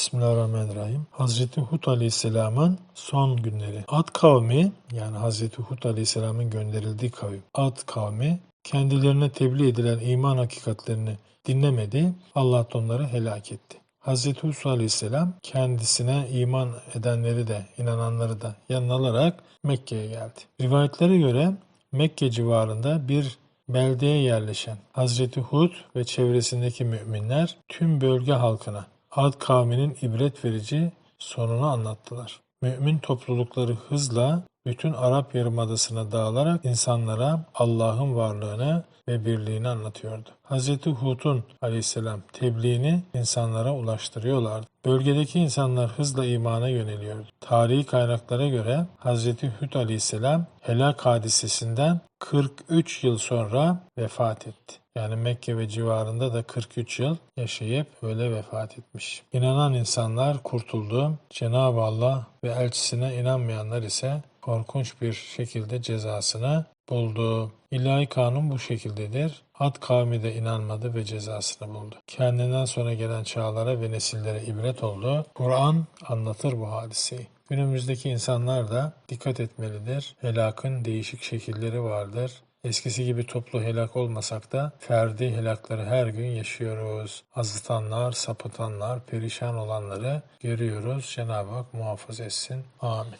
Bismillahirrahmanirrahim. Hazreti Hud Aleyhisselam'ın son günleri. Ad kavmi yani Hazreti Hud Aleyhisselam'ın gönderildiği kavim. Ad kavmi kendilerine tebliğ edilen iman hakikatlerini dinlemedi. Allah da onları helak etti. Hazreti Hud Aleyhisselam kendisine iman edenleri de inananları da yanına alarak Mekke'ye geldi. Rivayetlere göre Mekke civarında bir beldeye yerleşen Hazreti Hud ve çevresindeki müminler tüm bölge halkına Ad kavminin ibret verici sonunu anlattılar. Mümin toplulukları hızla bütün Arap Yarımadası'na dağılarak insanlara Allah'ın varlığını ve birliğini anlatıyordu. Hz. Hud'un aleyhisselam tebliğini insanlara ulaştırıyorlardı. Bölgedeki insanlar hızla imana yöneliyordu. Tarihi kaynaklara göre Hz. Hud aleyhisselam helak hadisesinden 43 yıl sonra vefat etti. Yani Mekke ve civarında da 43 yıl yaşayıp öyle vefat etmiş. İnanan insanlar kurtuldu. Cenab-ı Allah ve elçisine inanmayanlar ise korkunç bir şekilde cezasını buldu. İlahi kanun bu şekildedir. Ad kavmi de inanmadı ve cezasını buldu. Kendinden sonra gelen çağlara ve nesillere ibret oldu. Kur'an anlatır bu hadiseyi. Günümüzdeki insanlar da dikkat etmelidir. Helakın değişik şekilleri vardır. Eskisi gibi toplu helak olmasak da ferdi helakları her gün yaşıyoruz. Azıtanlar, sapıtanlar, perişan olanları görüyoruz. Cenab-ı Hak muhafaza etsin. Amin.